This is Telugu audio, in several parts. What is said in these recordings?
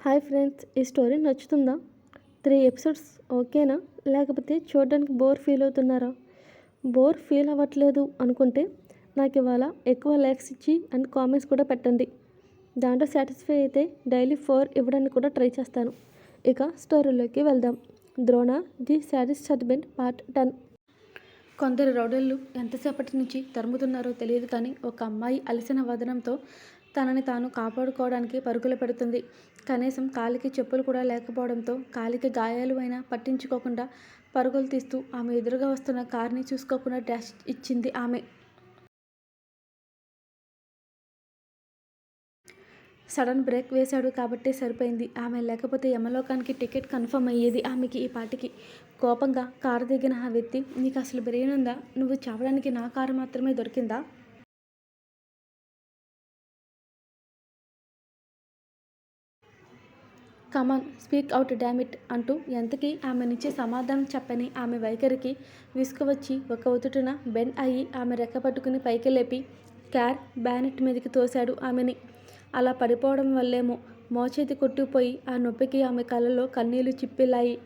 హాయ్ ఫ్రెండ్స్ ఈ స్టోరీ నచ్చుతుందా? త్రీ ఎపిసోడ్స్ ఓకేనా? లేకపోతే చూడడానికి బోర్ ఫీల్ అవుతున్నారా? బోర్ ఫీల్ అవ్వట్లేదు అనుకుంటే నాకు ఇవాళ ఎక్కువ లైక్స్ ఇచ్చి అండ్ కామెంట్స్ కూడా పెట్టండి. దాంట్లో సాటిస్ఫై అయితే డైలీ ఫోర్ ఇవ్వడానికి కూడా ట్రై చేస్తాను. ఇక స్టోరీలోకి వెళ్దాం. Drona the sadist husband part ten. కొందరు రౌడళ్ళు ఎంతసేపటి నుంచి తరుముతున్నారో తెలియదు కానీ ఒక అమ్మాయి అలసిన వదనంతో తనని తాను కాపాడుకోవడానికి పరుగులు పెడుతుంది. కనీసం కాలికి చెప్పులు కూడా లేకపోవడంతో కాలికి గాయాలు అయినా పట్టించుకోకుండా పరుగులు తీస్తూ ఆమె ఎదురుగా వస్తున్న కార్ని చూసుకోకుండా డాష్ ఇచ్చింది ఆమె. సడన్ బ్రేక్ వేశాడు కాబట్టి సరిపోయింది. ఆమె లేకపోతే యమలోకానికి టికెట్ కన్ఫర్మ్ అయ్యేది ఆమెకి ఈ పాటికి. కోపంగా కారు దిగిన ఆ వ్యక్తి నీకు అసలు బ్రెయిన్ నువ్వు చావడానికి నా కారు మాత్రమే దొరికిందా? కమాన్ స్పీక్ అవుట్ డామిట్ అంటూ ఎంతకీ ఆమెనిచ్చే సమాధానం చెప్పని ఆమె వైఖరికి విసుకువచ్చి ఒక ఒతుటున బెండ్ అయ్యి ఆమె రెక్క పట్టుకుని పైకి లేపి క్యార్ బ్యానెట్ మీదకి తోశాడు ఆమెని. అలా పడిపోవడం వల్లేమో మోచేతి కొట్టుకుపోయి ఆ నొప్పికి ఆమె కళ్ళలో కన్నీళ్ళు చిప్పిల్లాయి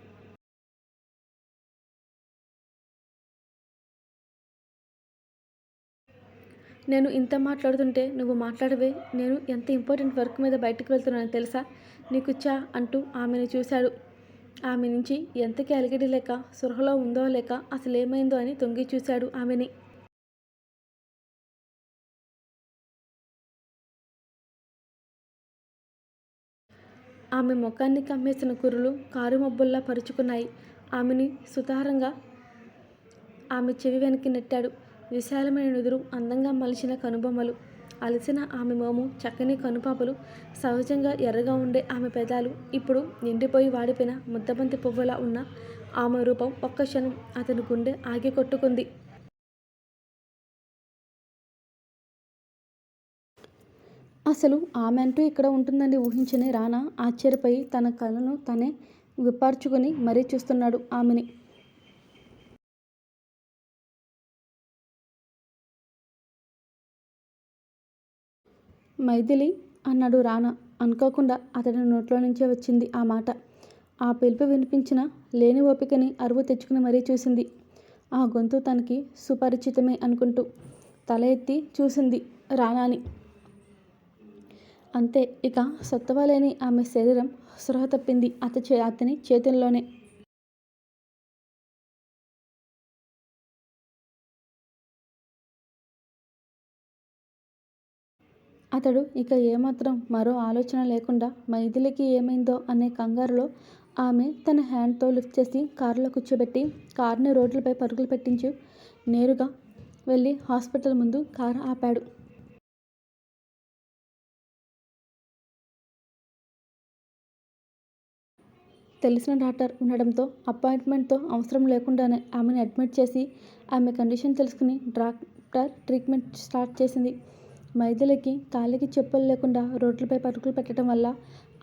నేను ఇంత మాట్లాడుతుంటే నువ్వు మాట్లాడవే నేను ఎంత ఇంపార్టెంట్ వర్క్ మీద బయటకు వెళ్తున్నాను తెలుసా? నీకు చా అంటూ ఆమెను చూశాడు. ఆమె నుంచి ఎంతకి అలిగిడి లేక సురహలో ఉందో లేక అసలు ఏమైందో అని తొంగి చూశాడు ఆమెని. ఆమె ముఖాన్ని కమ్మేసిన కురులు కారు మబ్బుల్లా పరుచుకున్నాయి. ఆమెని సుతారంగా ఆమె చెవి వెనక్కి నెట్టాడు. విశాలమైన నుదురు అందంగా మలిచిన కనుబొమ్మలు. అలసిన ఆమె మోము చక్కని కనుపాపలు సహజంగా ఎర్రగా ఉండే ఆమె పెదాలు ఇప్పుడు ఎండిపోయి వాడిపోయిన ముద్దబంతి పువ్వులా ఉన్న ఆమె రూపం ఒక్క క్షణం అతని గుండె ఆగి కొట్టుకుంది. అసలు ఆమె అంటూ ఇక్కడ ఉంటుందని ఊహించని రానా ఆశ్చర్యపోయి తన కళ్ళను తనే విపార్చుకొని మరీ చూస్తున్నాడు ఆమెని. మైథిలి అన్నాడు రానా. అనుకోకుండా అతడి నోట్లో నుంచే వచ్చింది ఆ మాట. ఆ పిలుపు వినిపించిన లేని ఓపికని అరువు తెచ్చుకుని మరీ చూసింది. ఆ గొంతు తనకి సుపరిచితమే అనుకుంటూ తల ఎత్తి చూసింది రానాని. అంతే ఇక సత్తువలేని ఆమె శరీరం స్పృహ తప్పింది. అత చే అతని చేతుల్లోనే అతడు ఇక ఏమాత్రం మరో ఆలోచన లేకుండా మైథిలికి ఏమైందో అనే కంగారులో ఆమె తన హ్యాండ్తో లిఫ్ట్ చేసి కారులో కూర్చోబెట్టి కారుని రోడ్లపై పరుగులు పెట్టించి నేరుగా వెళ్ళి హాస్పిటల్ ముందు కారు ఆపాడు. తెలిసిన డాక్టర్ ఉండడంతో అపాయింట్మెంట్తో అవసరం లేకుండానే ఆమెను అడ్మిట్ చేసి ఆమె కండిషన్ తెలుసుకుని డాక్టర్ ట్రీట్మెంట్ స్టార్ట్ చేసింది. మైథిలికి కాలికి చెప్పులు లేకుండా రోడ్లపై పరుగులు పెట్టడం వల్ల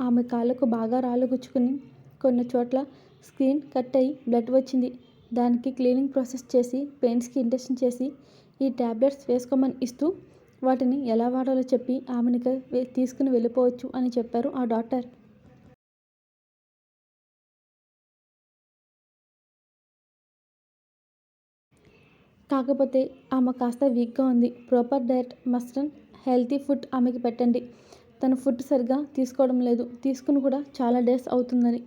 ఆమె కాళ్ళకు బాగా రాళ్ళు గుచ్చుకుని కొన్ని చోట్ల స్క్రీన్ కట్ అయి బ్లడ్ వచ్చింది. దానికి క్లీనింగ్ ప్రాసెస్ చేసి పెయిన్స్కి ఇంజెక్షన్ చేసి ఈ ట్యాబ్లెట్స్ వేసుకోమని ఇస్తూ వాటిని ఎలా వాడాలో చెప్పి ఆమెను తీసుకుని వెళ్ళిపోవచ్చు అని చెప్పారు ఆ డాక్టర్. కాకపోతే ఆమె కాస్త వీక్గా ఉంది. Proper diet must and healthy food ఆమెకి పెట్టండి. తను ఫుడ్ సరిగ్గా తీసుకోవడం లేదు. తీసుకుని కూడా చాలా డేస్ అవుతుందని.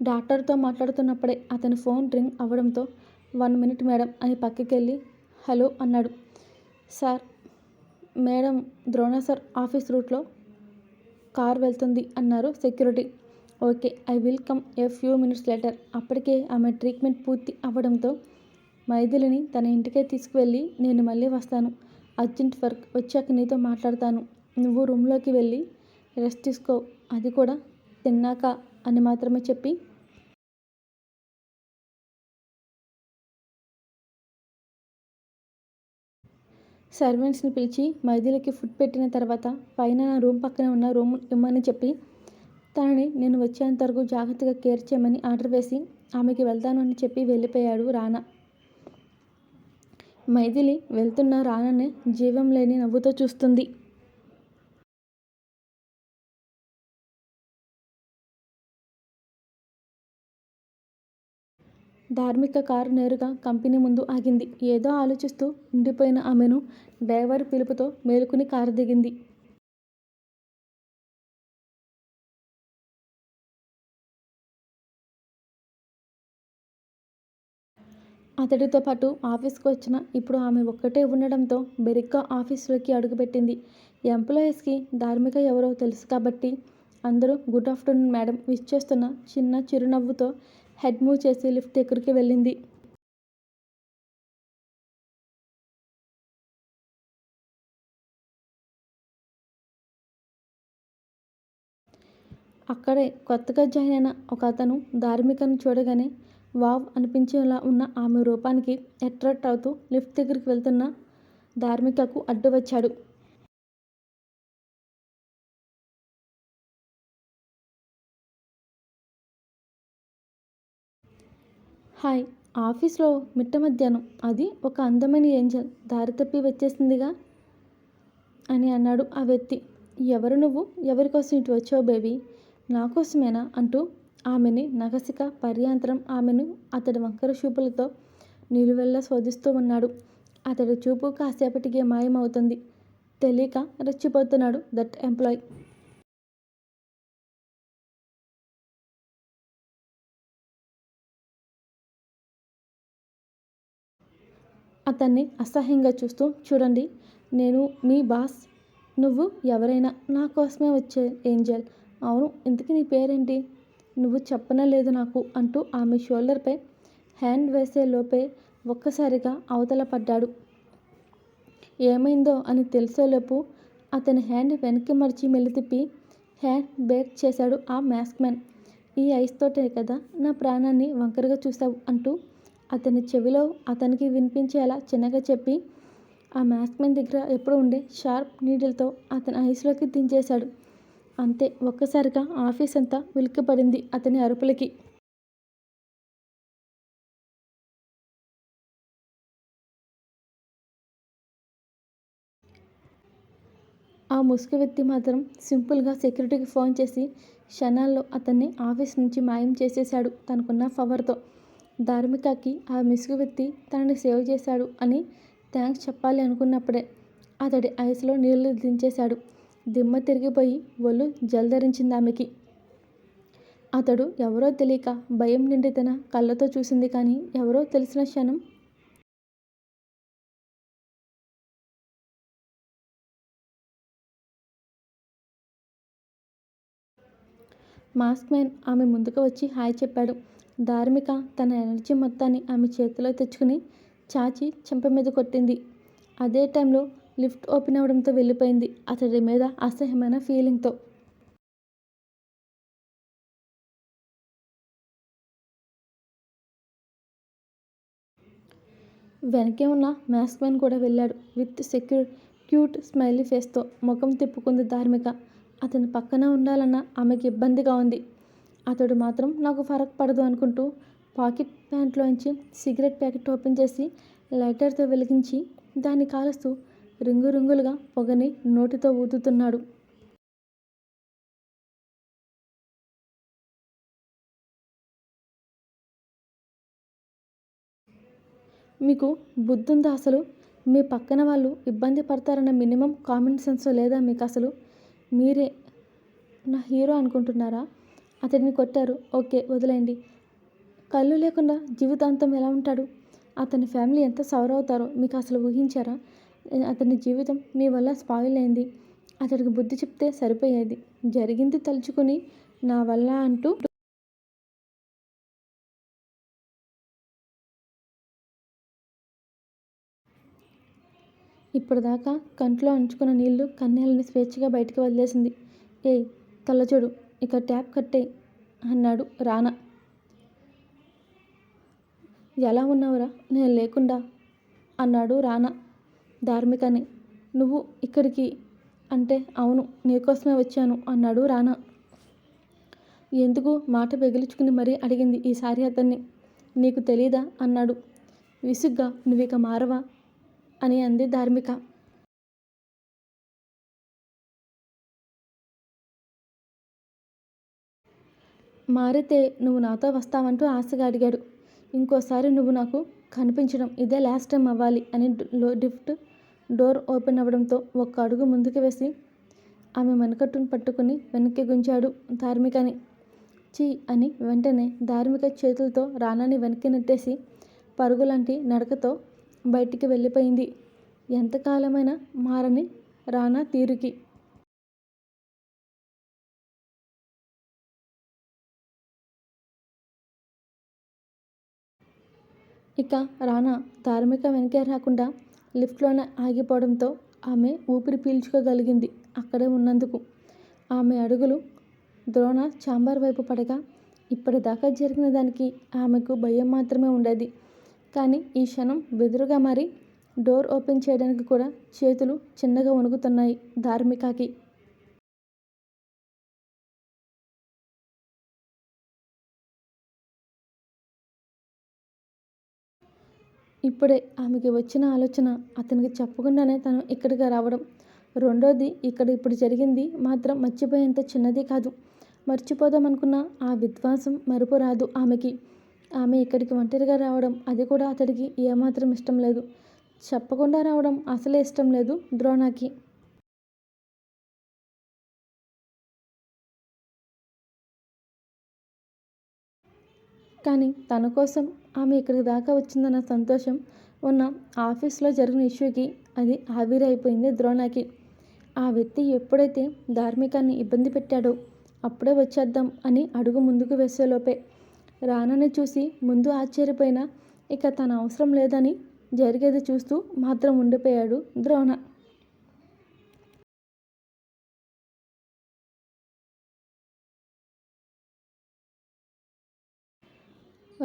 డాక్టర్తో మాట్లాడుతున్నప్పుడే అతని ఫోన్ రింగ్ అవ్వడంతో వన్ మినిట్ మేడం అని పక్కకి వెళ్ళి హలో అన్నాడు. Sir madam Drona sir office రూట్లో కార్ వెళ్తుంది అన్నారు security. Okay I will come a few minutes later. అప్పటికే ఆమె ట్రీట్మెంట్ పూర్తి అవ్వడంతో మైథిలిని తన ఇంటికే తీసుకువెళ్ళి నేను మళ్ళీ వస్తాను. అర్జెంట్ వర్క్ వచ్చాక నీతో మాట్లాడతాను. నువ్వు రూమ్లోకి వెళ్ళి రెస్ట్ తీసుకో. అది కూడా తిన్నాక అని మాత్రమే చెప్పి సర్వెంట్స్ని పిలిచి మైథిలికి ఫుడ్ పెట్టిన తర్వాత పైన నా రూమ్ పక్కన ఉన్న రూమ్ ఇమ్మని చెప్పి తనని నేను వచ్చేంత వరకు జాగ్రత్తగా కేర్ చేయమని ఆర్డర్ వేసి ఆమెకి వెళ్తాను అని చెప్పి వెళ్ళిపోయాడు రానా. మైథిలి వెళ్తున్న రానని జీవం లేని నవ్వుతో చూస్తుంది. ధార్మిక కారు నేరుగా కంపెనీ ముందు ఆగింది. ఏదో ఆలోచిస్తూ ఉండిపోయిన ఆమెను డ్రైవర్ పిలుపుతో మేలుకుని కారు దిగింది. అతడితో పాటు ఆఫీస్కి వచ్చిన ఇప్పుడు ఆమె ఒక్కటే ఉండడంతో బెరిగ్గా ఆఫీసులోకి అడుగుపెట్టింది. ఎంప్లాయీస్కి ధార్మిక ఎవరో తెలుసు కాబట్టి అందరూ గుడ్ ఆఫ్టర్నూన్ మేడం విష్ చేస్తున్న చిన్న చిరునవ్వుతో హెడ్ మూవ్ చేసి లిఫ్ట్ దగ్గరికి వెళ్ళింది. అక్కడే కొత్తగా జాయిన్ అయిన ఒక అతను ధార్మికను చూడగానే వావ్ అనిపించేలా ఉన్న ఆమె రూపానికి అట్రాక్ట్ అవుతూ లిఫ్ట్ దగ్గరికి వెళ్తున్న ధార్మికకు అడ్డు వచ్చాడు. హాయ్ ఆఫీస్లో మిట్ట మధ్యాహ్నం. అది ఒక అందమైన ఏంజల్. దారి తప్పి వచ్చేసిందిగా అని అన్నాడు ఆ వ్యక్తి. ఎవరు నువ్వు? ఎవరి కోసం ఇటు వచ్చావు బేబీ? నా కోసమేనా? అంటూ ఆమెని నగసిక పర్యాంతరం ఆమెను అతడి వంకర చూపులతో నిలువెల్లా శోధిస్తూ ఉన్నాడు. అతడి చూపు కాసేపటికి మాయమవుతుంది. తెలియక రెచ్చిపోతున్నాడు దట్ ఎంప్లాయ్. అతన్ని అసహ్యంగా చూస్తూ చూడండి నేను మీ బాస్. నువ్వు ఎవరైనా నా కోసమే వచ్చే ఏంజల్. అవును ఇంతకీ నీ పేరేంటి? నువ్వు చెప్పనలేదు నాకు అంటూ ఆమె షోల్డర్పై హ్యాండ్ వేసే లోపే ఒక్కసారిగా అవతల పడ్డాడు. ఏమైందో అని తెలిసేలోపు అతని హ్యాండ్ వెనక్కి మరిచి మెల్లితిప్పి హ్యాండ్ బ్రేక్ చేశాడు ఆ మ్యాస్క్ మ్యాన్. ఈ ఐస్తోటే కదా నా ప్రాణాన్ని వంకరగా చూసావు అంటూ అతని చెవిలో అతనికి వినిపించేలా చిన్నగా చెప్పి ఆ మ్యాన్ దగ్గర ఎప్పుడు ఉండే షార్ప్ నీడిల్తో అతని ఐస్లోకి దించేశాడు. అంతే ఒక్కసారిగా ఆఫీస్ అంతా ఉలిక్కిపడింది అతని అరుపులకి. ఆ ముసుగు వ్యక్తి మాత్రం సింపుల్గా సెక్యూరిటీకి ఫోన్ చేసి క్షణాల్లో అతన్ని ఆఫీస్ నుంచి మాయం చేసేశాడు తనకున్న పవర్తో. ధార్మికకి ఆ మిసుగు వ్యక్తి తనని సేవ్ చేశాడు అని థ్యాంక్స్ చెప్పాలి అనుకున్నప్పుడే అతడి ఐస్లో నీళ్ళు దించేశాడు. దిమ్మ తిరిగిపోయి ఒళ్ళు జలధరించింది ఆమెకి. అతడు ఎవరో తెలియక భయం నిండి తన కళ్ళతో చూసింది కానీ ఎవరో తెలిసిన క్షణం మాస్క్ మ్యాన్ ఆమె ముందుకు వచ్చి హాయ్ చెప్పాడు. ధార్మిక తన ఎనర్జీ మొత్తాన్ని ఆమె చేతిలో తెచ్చుకుని చాచి చెంప మీద కొట్టింది. అదే టైంలో లిఫ్ట్ ఓపెన్ అవడంతో వెళ్ళిపోయింది అతడి మీద అసహ్యమైన ఫీలింగ్తో వెనకే ఉన్న మాస్క్ మ్యాన్ కూడా వెళ్ళాడు విత్ సెక్యూర్ క్యూట్ స్మైలీ ఫేస్తో ముఖం తిప్పుకుంది ధార్మిక. అతని పక్కన ఉండాలన్న ఆమెకి ఇబ్బందిగా ఉంది. అతడు మాత్రం నాకు ఫరక్ పడదు అనుకుంటూ పాకెట్ ప్యాంట్లోంచి సిగరెట్ ప్యాకెట్ ఓపెన్ చేసి లైటర్తో వెలిగించి దాన్ని కాలుస్తూ రింగు రింగులుగా పొగని నోటితో ఊదుతున్నాడు. మీకు బుద్ధుందా అసలు? మీ పక్కన వాళ్ళు ఇబ్బంది పడతారన్న మినిమం కామన్ సెన్స్ లేదా మీకు అసలు? మీరే నా హీరో అనుకుంటున్నారా? అతడిని కొట్టారు. ఓకే వదిలేయండి. కళ్ళు లేకుండా జీవితాంతం ఎలా ఉంటాడు? అతని ఫ్యామిలీ ఎంత సవర్ అవుతారో మీకు అసలు ఊహించారా? అతని జీవితం మీ వల్ల స్పాయిల్ అయింది. అతడికి బుద్ధి చెప్తే సరిపోయేది. జరిగింది తలుచుకుని నా వల్ల అంటూ ఇప్పటిదాకా కంట్లో అంచుకున్న నీళ్ళు కన్నీళ్ళని స్వేచ్ఛగా బయటికి వదిలేసింది. ఏయ్ తల్లచూడు. ఇక ట్యాప్ కట్టే అన్నాడు రానా ఎలా ఉన్నావురా? నేను లేకుండా అన్నాడు రానా ధార్మికని. నువ్వు ఇక్కడికి అంటే అవును నీకోసమే వచ్చాను అన్నాడు రానా ఎందుకు మాట పెగిలించుకుని మరీ అడిగింది ఈసారి అతన్ని? నీకు తెలీదా? అన్నాడు. విసుగ్గా నువ్వు ఇక మారవా? అని అంది ధార్మిక. మారితే నువ్వు నాతో వస్తావంటూ ఆశగా అడిగాడు. ఇంకోసారి నువ్వు నాకు కనిపించడం ఇదే లాస్ట్ టైం అవ్వాలి అని లిఫ్ట్ డోర్ ఓపెన్ అవ్వడంతో ఒక్క అడుగు ముందుకు వేసి ఆమె వెనకట్టును పట్టుకుని వెనక్కి గుంచాడు ధార్మికని. చీ అని వెంటనే ధార్మిక చేతులతో రానాని వెనక్కి నెట్టేసి పరుగులాంటి నడకతో బయటికి వెళ్ళిపోయింది. ఎంతకాలమైనా మారని రానా తీరుకి ఇక రానా ధార్మిక వెనకే రాకుండా లిఫ్ట్లోనే ఆగిపోవడంతో ఆమె ఊపిరి పీల్చుకోగలిగింది అక్కడే ఉన్నందుకు. ఆమె అడుగులు ద్రోణ చాంబర్ వైపు పడగా ఇప్పటిదాకా జరిగిన దానికి ఆమెకు భయం మాత్రమే ఉండేది. కానీ ఈ క్షణం బెదురుగా మారి డోర్ ఓపెన్ చేయడానికి కూడా చేతులు చిన్నగా వణుకుతున్నాయి ధార్మికకి. ఇప్పుడే ఆమెకి వచ్చిన ఆలోచన అతనికి చెప్పకుండానే తను ఇక్కడికి రావడం. రెండోది ఇక్కడ ఇప్పుడు జరిగింది మాత్రం మర్చిపోయేంత చిన్నది కాదు. మర్చిపోదామనుకున్న ఆ విధ్వాసం మరుపు రాదు ఆమెకి. ఆమె ఇక్కడికి ఒంటరిగా రావడం అది కూడా అతడికి ఏమాత్రం ఇష్టం లేదు. చెప్పకుండా రావడం అసలే ఇష్టం లేదు ద్రోణాకి. కానీ తన కోసం ఆమె ఇక్కడికి దాకా వచ్చిందన్న సంతోషం ఉన్న ఆఫీస్లో జరిగిన ఇష్యూకి అది ఆవిరైపోయింది ద్రోణకి. ఆ వ్యక్తి ఎప్పుడైతే ధార్మికాన్ని ఇబ్బంది పెట్టాడో అప్పుడే వచ్చేద్దాం అని అడుగు ముందుకు వేసేలోపే రానని చూసి ముందు ఆశ్చర్యపోయినా ఇక తన అవసరం లేదని జరిగేది చూస్తూ మాత్రం ఉండిపోయాడు ద్రోణ.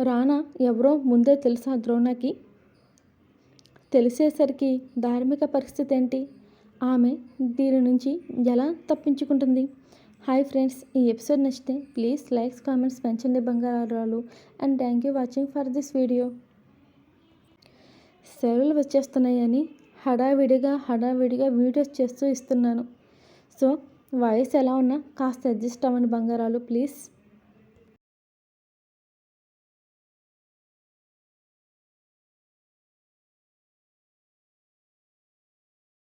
రానా ఎవరో ముందే తెలుసా ద్రోణకి? తెలిసేసరికి ధార్మిక పరిస్థితి ఏంటి? ఆమె దీని నుంచి ఎలా తప్పించుకుంటుంది? హాయ్ ఫ్రెండ్స్ ఈ ఎపిసోడ్ నచ్చితే ప్లీజ్ లైక్స్ కామెంట్స్ పెంచండి బంగారాలు and thank you watching for this video. సెలవులు వచ్చేస్తున్నాయని హడావిడిగా హడావిడిగా వీడియోస్ చేస్తూ ఇస్తున్నాను. సో వాయిస్ ఎలా ఉన్నా కాస్త అడ్జస్ట్ అవ్వండి బంగారాలు ప్లీజ్.